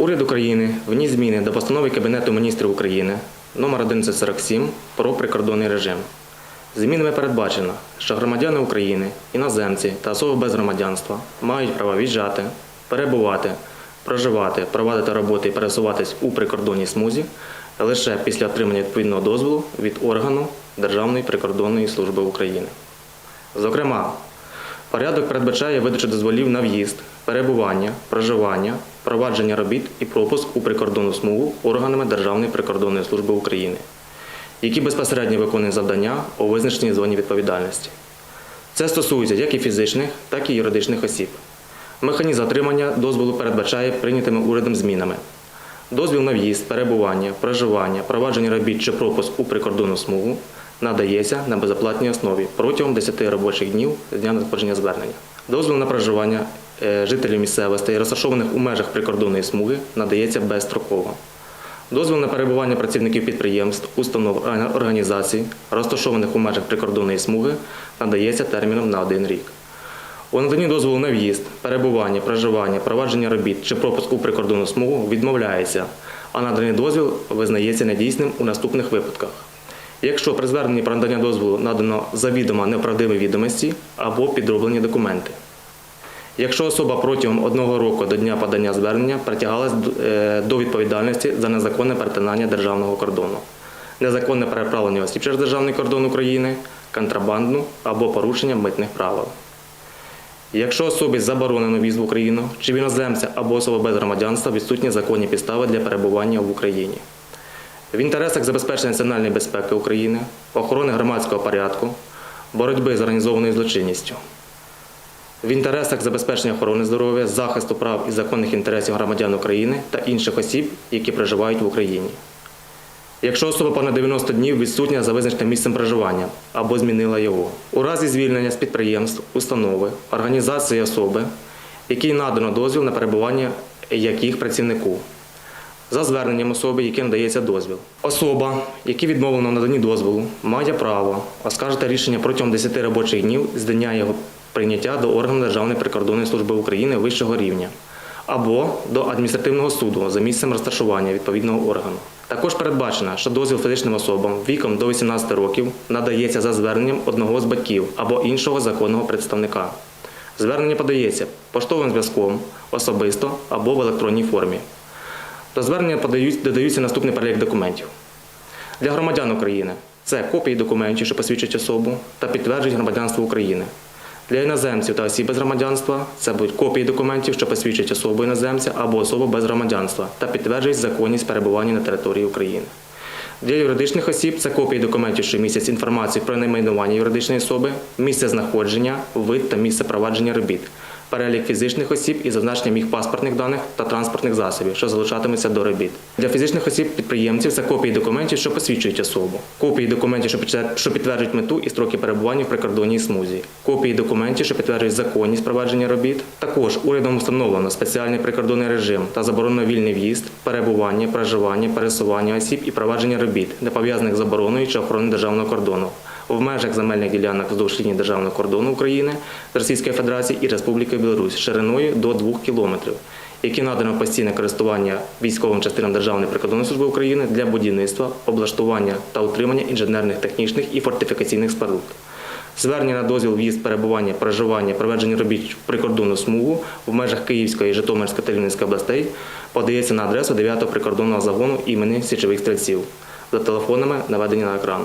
Уряд України вніс зміни до постанови Кабінету міністрів України номер 1147 про прикордонний режим. Змінами передбачено, що громадяни України, іноземці та особи без громадянства мають право в'їжджати, перебувати, проживати, провадити роботи і пересуватись у прикордонній смузі лише після отримання відповідного дозволу від органу Державної прикордонної служби України. Зокрема, порядок передбачає видачу дозволів на в'їзд, перебування, проживання, провадження робіт і пропуск у прикордонну смугу органами Державної прикордонної служби України, які безпосередньо виконують завдання у визначеній зоні відповідальності. Це стосується як і фізичних, так і юридичних осіб. Механізм отримання дозволу передбачає прийнятими урядом змінами. Дозвіл на в'їзд, перебування, проживання, провадження робіт чи пропуск у прикордонну смугу надається на безоплатній основі протягом 10 робочих днів з дня надходження звернення. Дозвіл на проживання е, жителів місцевостей, розташованих у межах прикордонної смуги, надається безстроково. Дозвіл на перебування працівників підприємств, установ організацій, розташованих у межах прикордонної смуги, надається терміном на один рік. У наданні дозволу на в'їзд, перебування, проживання, провадження робіт чи пропуск у прикордонну смугу відмовляється, а наданий дозвіл визнається недійсним у наступних випадках. Якщо при зверненні про надання дозволу надано завідомо неправдиві відомості або підроблені документи. Якщо особа протягом одного року до дня подання звернення притягалась е, до відповідальності за незаконне перетинання державного кордону, незаконне переправлення осіб через державний кордон України, контрабандну або порушення митних правил. Якщо особі заборонено в'їзд в Україну, чи іноземця або особа без громадянства відсутні законні підстави для перебування в Україні. В інтересах забезпечення національної безпеки України, охорони громадського порядку, боротьби з організованою злочинністю. В інтересах забезпечення охорони здоров'я, захисту прав і законних інтересів громадян України та інших осіб, які проживають в Україні. Якщо особа понад 90 днів відсутня за визначеним місцем проживання або змінила його. У разі звільнення з підприємств, установи, організації особи, якій надано дозвіл на перебування яких працівнику. За зверненням особи, якій надається дозвіл. Особа, якій відмовлено в наданні дозволу, має право оскаржити рішення протягом 10 робочих днів з дня його прийняття до органу Державної прикордонної служби України вищого рівня або до адміністративного суду за місцем розташування відповідного органу. Також передбачено, що дозвіл фізичним особам віком до 18 років надається за зверненням одного з батьків або іншого законного представника. Звернення подається поштовим зв'язком, особисто або в електронній формі. До звернення додаються наступний перелік документів. Для громадян України це копії документів, що посвідчують особу та підтверджують громадянство України. Для іноземців та осіб без громадянства це будуть копії документів, що посвідчують особу іноземця або особу без громадянства та підтверджують законність перебування на території України. Для юридичних осіб це копії документів, що містять інформацію про найменування юридичної особи, місце знаходження, вид та місце провадження робіт, перелік фізичних осіб із зазначенням їх паспортних даних та транспортних засобів, що залучатимуться до робіт. Для фізичних осіб підприємців це копії документів, що посвідчують особу, копії документів, що підтверджують мету і строки перебування в прикордонній смузі, копії документів, що підтверджують законність провадження робіт. Також урядом встановлено спеціальний прикордонний режим та заборонено вільний в'їзд, перебування, проживання, пересування осіб і провадження робіт, не пов'язаних з забороною чи охороною державного кордону в межах земельних ділянок вздовж лінії державного кордону України з Російської Федерації і Республіки Білорусь шириною до 2 кілометрів, які надано постійне користування військовим частинам Державної прикордонної служби України для будівництва, облаштування та утримання інженерних, технічних і фортифікаційних споруд. Звернення на дозвіл в'їзд, перебування, проживання, проведення робіт в прикордонну смугу в межах Київської, Житомирської та Рівненської областей подається на адресу 9-го прикордонного загону імені Січових стрільців за телефонами, наведені на екран.